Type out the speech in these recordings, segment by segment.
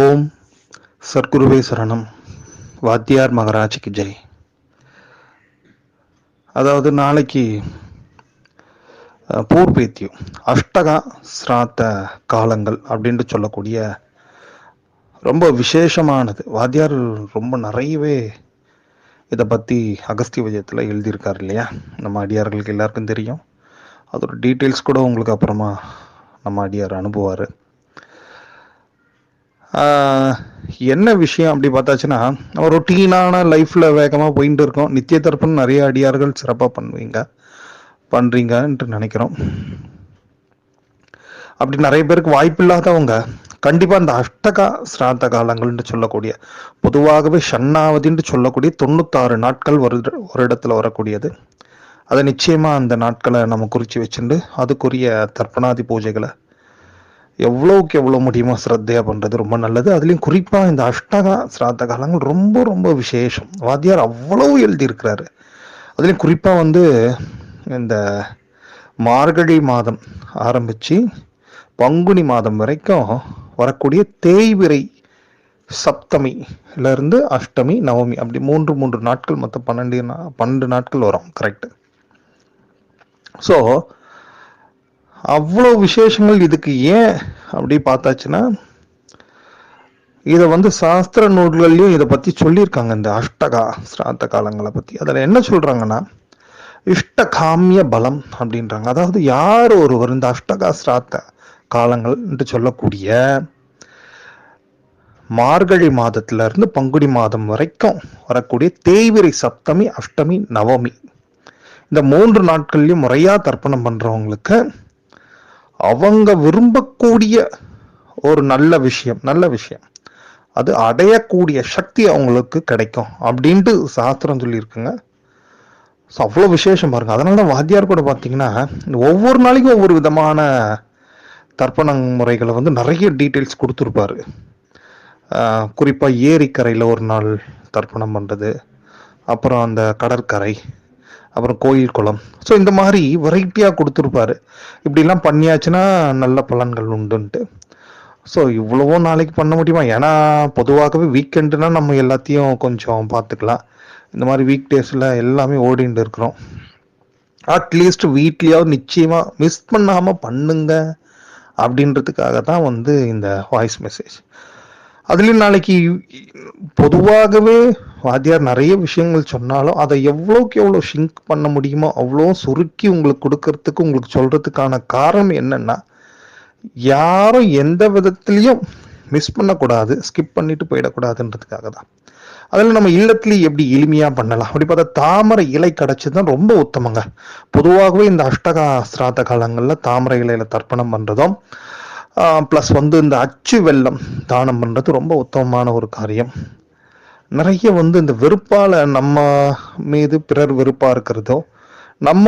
ஓம் சர்க்குருவே சரணம். வாத்தியார் மகராஜிக்கு ஜெய். அதாவது நாளைக்கு பூர்பேத்தியம் அஷ்டகா சிராத்த காலங்கள் அப்படின்ட்டு சொல்லக்கூடிய ரொம்ப விசேஷமானது. வாத்தியார் ரொம்ப நிறையவே இதை பற்றி அகஸ்திய விஜயத்தில் எழுதியிருக்கார் இல்லையா? நம்ம அடியார்களுக்கு எல்லாருக்கும் தெரியும். அதோட டீட்டெயில்ஸ் கூட உங்களுக்கு அப்புறமா நம்ம அடியார் அனுப்புவார். என்ன விஷயம் அப்படி பார்த்தாச்சுன்னா நம்ம ரொட்டீனான லைஃப்பில் வேகமாக போயிட்டு இருக்கோம். நித்திய தர்ப்பணம் நிறைய அடியார்கள் சிறப்பாக பண்ணுவீங்க பண்ணுறீங்கன்ட்டு நினைக்கிறோம். அப்படி நிறைய பேருக்கு வாய்ப்பு இல்லாதவங்க கண்டிப்பாக அந்த அஷ்டகா சிராத்த காலங்கள்னு சொல்லக்கூடிய பொதுவாகவே ஷண்ணாவதின்னு சொல்லக்கூடிய தொண்ணூத்தாறு நாட்கள் ஒரு ஒரு இடத்துல வரக்கூடியது. அதை நிச்சயமாக அந்த நாட்களை நம்ம குறித்து வச்சுட்டு அதுக்குரிய தர்ப்பணாதி பூஜைகளை எவ்வளோக்கு எவ்வளோ முடியுமோ ஸ்ரத்தையாக பண்ணுறது ரொம்ப நல்லது. அதுலேயும் குறிப்பாக இந்த அஷ்டகா சிராத்த காலங்கள் ரொம்ப ரொம்ப விசேஷம். வாத்தியார் அவ்வளோ எழுதியிருக்கிறாரு. அதுலேயும் குறிப்பாக வந்து இந்த மார்கழி மாதம் ஆரம்பித்து பங்குனி மாதம் வரைக்கும் வரக்கூடிய தேய்விரை சப்தமில இருந்து அஷ்டமி நவமி அப்படி மூன்று மூன்று நாட்கள் மொத்தம் பன்னெண்டு நா- பன்னெண்டு நாட்கள் வரும் கரெக்ட் ஸோ அவ்வளோ விசேஷங்கள் இதுக்கு ஏன் அப்படி பார்த்தாச்சுன்னா இதை வந்து சாஸ்திர நூல்கள்லையும் இதை பற்றி சொல்லியிருக்காங்க இந்த அஷ்டகா சிராத்த காலங்களை பற்றி அதில் என்ன சொல்கிறாங்கன்னா இஷ்டகாமிய பலம் அப்படின்றாங்க. அதாவது யார் ஒருவர் இந்த அஷ்டகா சிராத்த காலங்கள் என்று சொல்லக்கூடிய மார்கழி மாதத்துல இருந்து மாதம் வரைக்கும் வரக்கூடிய தேய்விரை சப்தமி அஷ்டமி நவமி. இந்த மூன்று நாட்கள்லையும் முறையாக தர்ப்பணம் பண்ணுறவங்களுக்கு அவங்க விரும்பக்கூடிய ஒரு நல்ல விஷயம் நல்ல விஷயம். அது அடையக்கூடிய சக்தி அவங்களுக்கு கிடைக்கும் அப்படின்ட்டு சாஸ்திரம் சொல்லியிருக்குங்க. ஸோ அவ்வளோ விசேஷம் பாருங்க. அதனால தான் வாத்தியார் கூட பார்த்தீங்கன்னா ஒவ்வொரு நாளைக்கும் ஒவ்வொரு விதமான தர்ப்பண முறைகளை வந்து நிறைய டீட்டெயில்ஸ் கொடுத்துருப்பாரு. குறிப்பாக ஏரிக்கரையில் ஒரு நாள் தர்ப்பணம் பண்ணுறது அப்புறம் அந்த கடற்கரை அப்புறம் கோயில் குளம். ஸோ இந்த மாதிரி வெரைட்டியாக கொடுத்துருப்பாரு. இப்படிலாம் பண்ணியாச்சுன்னா நல்ல பலன்கள் உண்டுன்ட்டு. ஸோ இவ்வளவோ நாளைக்கு பண்ண முடியுமா? ஏன்னா பொதுவாகவே வீக்கெண்டுனா நம்ம எல்லாத்தையும் கொஞ்சம் பார்த்துக்கலாம். இந்த மாதிரி வீக் டேஸில் எல்லாமே ஓடிட்டு இருக்கிறோம். அட்லீஸ்ட் வீட்லேயாவது நிச்சயமாக மிஸ் பண்ணாமல் பண்ணுங்க அப்படின்றதுக்காக தான் வந்து இந்த வாய்ஸ் மெசேஜ் அதுலேயும் நாளைக்கு பொதுவாகவே வாத்தியார் நிறைய விஷயங்கள் சொன்னாலும் அதை எவ்வளோக்கு எவ்வளோ ஷிங்க் பண்ண முடியுமோ அவ்வளோ சுருக்கி உங்களுக்கு கொடுக்கறதுக்கு உங்களுக்கு சொல்கிறதுக்கான காரணம் என்னென்னா யாரும் எந்த விதத்துலையும் மிஸ் பண்ணக்கூடாது ஸ்கிப் பண்ணிட்டு போயிடக்கூடாதுன்றதுக்காக தான். அதில் நம்ம இல்லத்துலேயும் எப்படி எளிமையாக பண்ணலாம்? அப்படி பார்த்தா தாமரை இலை கிடைச்சது தான் ரொம்ப உத்தமங்க. பொதுவாகவே இந்த அஷ்டகா சிராத்த காலங்களில் தாமரை இலையில தர்ப்பணம் பண்ணுறதும் ப்ளஸ் வந்து இந்த அச்சு வெள்ளம் தானம் பண்ணுறது ரொம்ப உத்தமமான ஒரு காரியம். நிறைய வந்து இந்த வெறுப்பால் நம்ம மீது பிறர் வெறுப்பாக இருக்கிறதோ நம்ம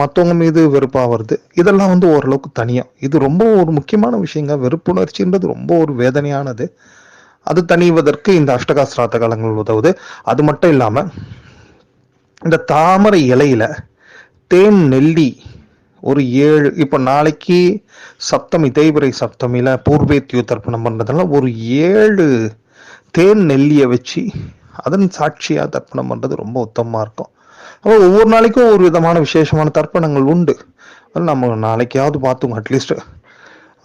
மற்றவங்க மீது வெறுப்பாக வருது இதெல்லாம் வந்து ஓரளவுக்கு தனியாக இது ரொம்ப ஒரு முக்கியமான விஷயங்க. வெறுப்புணர்ச்சின்றது ரொம்ப ஒரு வேதனையானது. அது தணிவதற்கு இந்த அஷ்டகா சிராத்த காலங்கள் உதவுது. அது மட்டும் இல்லாமல் இந்த தாமரை இலையில தேன் நெல்லி ஒரு ஏழு இப்போ நாளைக்கு சப்தமி தேய்பிரை சப்தமியில் பூர்வேத்தியோ தர்ப்பணம் பண்ணுறதுனால ஒரு ஏழு தேன் நெல்லியை வச்சு அதன் சாட்சியாக தர்ப்பணம் பண்ணுறது ரொம்ப உத்தமமாக இருக்கும். அப்போ ஒவ்வொரு நாளைக்கும் ஒரு விதமான விசேஷமான தர்ப்பணங்கள் உண்டு. அது நம்ம நாளைக்காவது பார்த்துங்க அட்லீஸ்ட்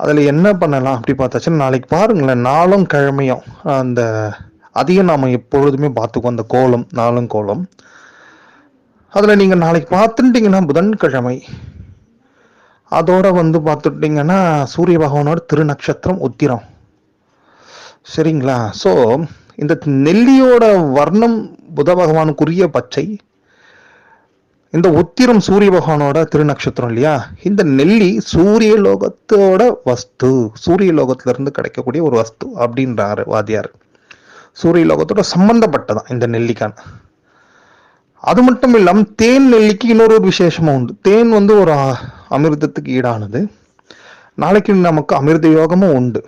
அதில் என்ன பண்ணலாம்? அப்படி பார்த்தாச்சுன்னா நாளைக்கு பாருங்களேன் நாளும் கிழமையும் அந்த அதையும் நாம் எப்பொழுதுமே பார்த்துக்குவோம் அந்த கோலம் நாளும் கோலம். அதில் நீங்கள் நாளைக்கு பார்த்துட்டீங்கன்னா புதன்கிழமை அதோட வந்து பார்த்துட்டிங்கன்னா சூரிய பகவானோட திருநக்ஷத்திரம் உத்திரம். சரிங்களா? ஸோ இந்த நெல்லியோட வர்ணம் புத பகவானுக்குரிய பச்சை. இந்த உத்திரம் சூரிய பகவானோட திருநக்ஷத்திரம் இல்லையா? இந்த நெல்லி சூரிய லோகத்தோட வஸ்து. சூரிய லோகத்திலிருந்து கிடைக்கக்கூடிய ஒரு வஸ்து அப்படின்றாரு வாத்தியார். சூரிய லோகத்தோட சம்பந்தப்பட்டதான் இந்த நெல்லிக்கான்? அது மட்டும் இல்லாமல் தேன் நெல்லிக்கு இன்னொரு ஒரு விசேஷமும் உண்டு. தேன் வந்து ஒரு அமிர்தத்துக்கு ஈடானது. நாளைக்கு நமக்கு அமிர்த யோகமும் உண்டு.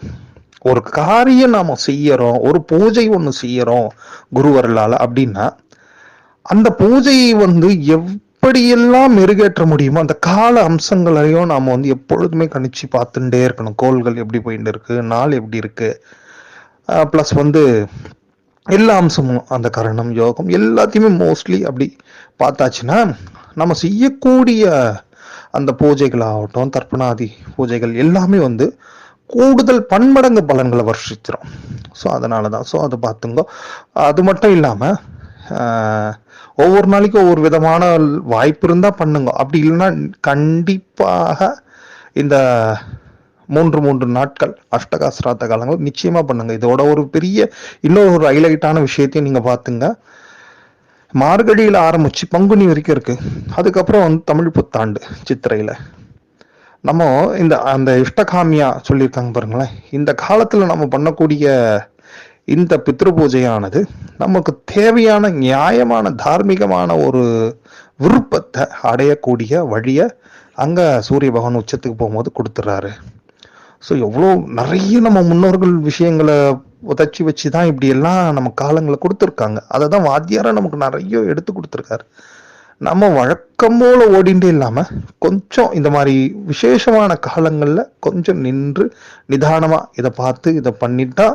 ஒரு காரியம் நாம் செய்யறோம் ஒரு பூஜை ஒன்று செய்யறோம் குருவர்களால் அப்படின்னா அந்த பூஜையை வந்து எப்படியெல்லாம் மெருகேற்ற முடியுமோ அந்த கால அம்சங்களையும் நாம் வந்து எப்பொழுதுமே கணிச்சு பார்த்துட்டே இருக்கணும். கோள்கள் எப்படி போயிட்டு இருக்கு நாள் எப்படி இருக்கு ப்ளஸ் வந்து எல்லா அம்சமும் அந்த கரணம் யோகம் எல்லாத்தையுமே மோஸ்ட்லி அப்படி பார்த்தாச்சுன்னா நம்ம செய்யக்கூடிய அந்த பூஜைகள் ஆகட்டும் தர்ப்பணாதி பூஜைகள் எல்லாமே வந்து கூடுதல் பன்மடங்கு பலன்களை வர்ஷிச்சிரும். ஸோ அதனால தான் ஸோ அதை பார்த்துங்க. அது மட்டும் இல்லாமல் ஒவ்வொரு நாளைக்கும் ஒவ்வொரு விதமான வாய்ப்பு இருந்தால் பண்ணுங்க. அப்படி இல்லைன்னா கண்டிப்பாக இந்த மூன்று மூன்று நாட்கள் அஷ்டகாசிராத்த காலங்கள் நிச்சயமாக பண்ணுங்க. இதோட ஒரு பெரிய இன்னொரு ஒரு ஹைலைட்டான விஷயத்தையும் நீங்கள் பார்த்துங்க. மார்கழியில் ஆரம்பிச்சு பங்குனி வரைக்கும் இருக்கு. அதுக்கப்புறம் வந்து தமிழ் புத்தாண்டு சித்திரையில. நம்ம இந்த அந்த இஷ்டகாமியா சொல்லியிருக்காங்க பாருங்களேன். இந்த காலத்துல நம்ம பண்ணக்கூடிய இந்த பித்ரு பூஜையானது நமக்கு தேவையான நியாயமான தார்மீகமான ஒரு விருப்பத்தை அடையக்கூடிய வழியை அங்க சூரிய பகவான் உச்சத்துக்கு போகும்போது கொடுத்துட்றாரு ஸோ எவ்வளோ நிறைய நம்ம முன்னோர்கள் விஷயங்களை உதச்சி வச்சு தான் இப்படி எல்லாம் நம்ம காலங்களை கொடுத்துருக்காங்க. அதை தான் வாத்தியாராக நமக்கு நிறைய எடுத்து கொடுத்துருக்காரு. நம்ம வழக்கம் போல ஓடிண்டே இல்லாமல் கொஞ்சம் இந்த மாதிரி விசேஷமான காலங்களில் கொஞ்சம் நின்று நிதானமாக இதை பார்த்து இதை பண்ணிட்டா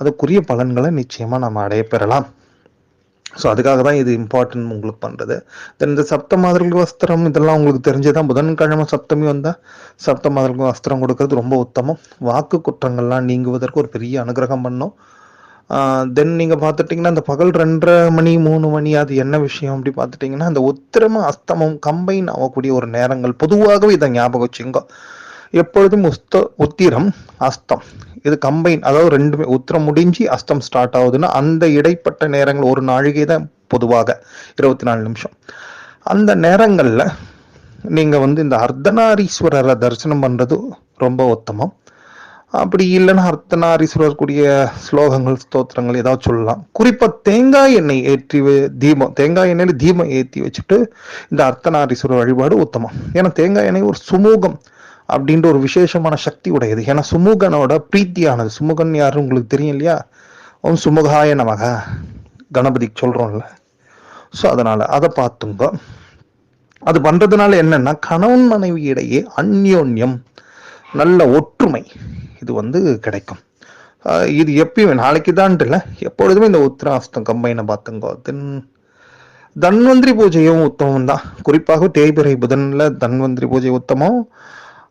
அதுக்குரிய பலன்களை நிச்சயமாக நம்ம அடைய பெறலாம். ஸோ அதுக்காக தான் இது இம்பார்ட்டன்ட் உங்களுக்கு பண்ணுறது தென் இந்த சப்த மாதர்கள் வஸ்திரம் இதெல்லாம் உங்களுக்கு தெரிஞ்சதான் புதன்கிழமை சப்தமி வந்தால் சப்த மாதர்கள் வஸ்திரம் கொடுக்கறது ரொம்ப உத்தமம். வாக்கு குற்றங்கள்லாம் நீங்குவதற்கு ஒரு பெரிய அனுகிரகம் பண்ணும். தென் நீங்கள் பார்த்துட்டிங்கன்னா இந்த பகல் ரெண்டரை மணி மூணு மணி அது என்ன விஷயம் அப்படி பார்த்துட்டிங்கன்னா அந்த உத்திரம அஸ்தமம் கம்பைன் ஆகக்கூடிய ஒரு நேரங்கள் பொதுவாகவே இதை ஞாபகம் வச்சுங்க எப்பொழுதும் உஸ்த உத்திரம் அஸ்தம். இது கம்பைன் அதாவது ரெண்டுமே உத்திரம் முடிஞ்சு அஸ்தம் ஸ்டார்ட் ஆகுதுன்னா அந்த இடைப்பட்ட நேரங்கள் ஒரு நாழிகை தான் பொதுவாக. இருபத்தி நாலு நிமிஷம். அந்த நேரங்களில் நீங்கள் வந்து இந்த அர்த்தநாரீஸ்வரரை தரிசனம் பண்ணுறது ரொம்ப உத்தமம். அப்படி இல்லைன்னா அர்த்தநாரீஸ்வரர் கூடிய ஸ்லோகங்கள் ஸ்தோத்திரங்கள் ஏதாவது சொல்லலாம். குறிப்பாக தேங்காய் எண்ணெய் ஏற்றி தீபம் தேங்காய் எண்ணெயில் தீபம் ஏற்றி வச்சுட்டு இந்த அர்த்தநாரீஸ்வரர் வழிபாடு உத்தமம். ஏன்னா தேங்காய் எண்ணெய் ஒரு சுமூகம். அப்படின்ற ஒரு விசேஷமான சக்தி உடையது. ஏன்னா சுமுகனோட பிரீத்தியானது. சுமுகன் யாரு உங்களுக்கு தெரியும் இல்லையா? ஓம் சுமுகாய நமக. கணபதிக்கு சொல்றோம்ல. ஸோ அதனால அதை பார்த்துங்க. அது பண்றதுனால என்னன்னா கணவன் மனைவி இடையே அந்யோன்யம் நல்ல ஒற்றுமை இது வந்து கிடைக்கும். ஆஹ் இது எப்பயுமே நாளைக்கு தான் இல்லை எப்பொழுதுமே இந்த உத்திராஸ்தம் கம்பைனை பார்த்துங்க. தென் தன்வந்திரி பூஜையும் உத்தமம் தான் குறிப்பாக தேய்பிறை புதன்ல தன்வந்திரி பூஜை உத்தமம்.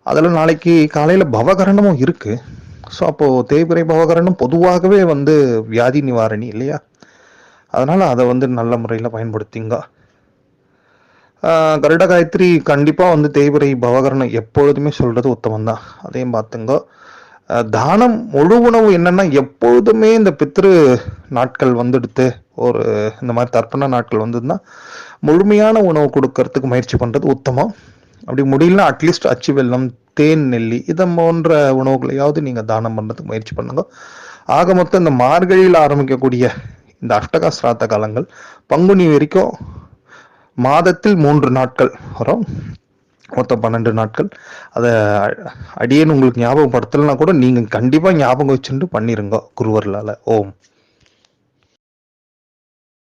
அதில் நாளைக்கு காலையில் பவகரணமும் இருக்குது ஸோ அப்போது தேய்பிரை பவகரணம் பொதுவாகவே வந்து வியாதி நிவாரணி இல்லையா? அதனால் அதை வந்து நல்ல முறையில் பயன்படுத்திங்க. கருட காயத்ரி கண்டிப்பாக வந்து தேய்பிரை பவகரணம் எப்பொழுதுமே சொல்கிறது உத்தமம் தான் அதையும் பார்த்துங்க. தானம் முழு உணவு என்னென்னா எப்பொழுதுமே இந்த பித்ரு நாட்கள் வந்துடுத்து ஒரு இந்த மாதிரி தர்ப்பண நாட்கள் வந்ததுன்னா முழுமையான உணவு கொடுக்கறதுக்கு முயற்சி பண்ணுறது உத்தமம். அப்படி முடியலனா அட்லீஸ்ட் அச்சு வெள்ளம் தேன் நெல்லி இதை போன்ற உணவுகளையாவது நீங்க தானம் பண்ணுறதுக்கு முயற்சி பண்ணுங்க. ஆக மொத்தம் இந்த மார்கழியில் ஆரம்பிக்கக்கூடிய இந்த அஷ்டகா சிராத்த காலங்கள் பங்குனி வரைக்கும் மாதத்தில் மூன்று நாட்கள் வரும். மொத்தம் பன்னெண்டு நாட்கள். அதை அடியேன்னு உங்களுக்கு ஞாபகப்படுத்தலைன்னா கூட நீங்கள் கண்டிப்பாக ஞாபகம் வச்சுட்டு பண்ணிருங்க குருவர்களால். ஓம்.